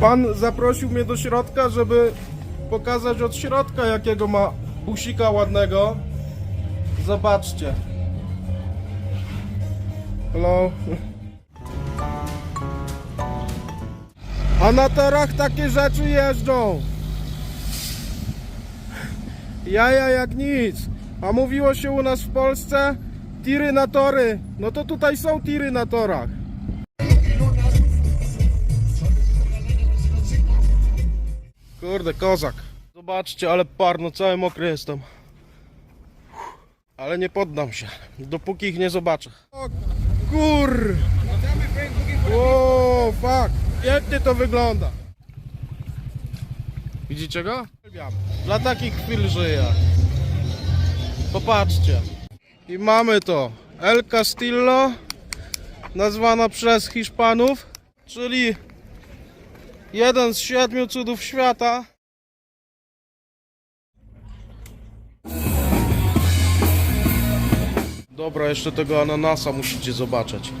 Pan zaprosił mnie do środka, żeby pokazać od środka, jakiego ma busika ładnego. Zobaczcie. Hello. A na torach takie rzeczy jeżdżą. Jaja jak nic. A mówiło się u nas w Polsce tiry na tory. No to tutaj są tiry na torach. Kurde, kozak. Zobaczcie, ale parno, cały mokry jestem. Ale nie poddam się, dopóki ich nie zobaczę. O kur... O, fuck. Pięknie to wygląda. Widzicie go? Dla takich chwil żyję. Popatrzcie. I mamy to. El Castillo, nazwana przez Hiszpanów, czyli jeden z siedmiu cudów świata. Dobra, jeszcze tego ananasa musicie zobaczyć.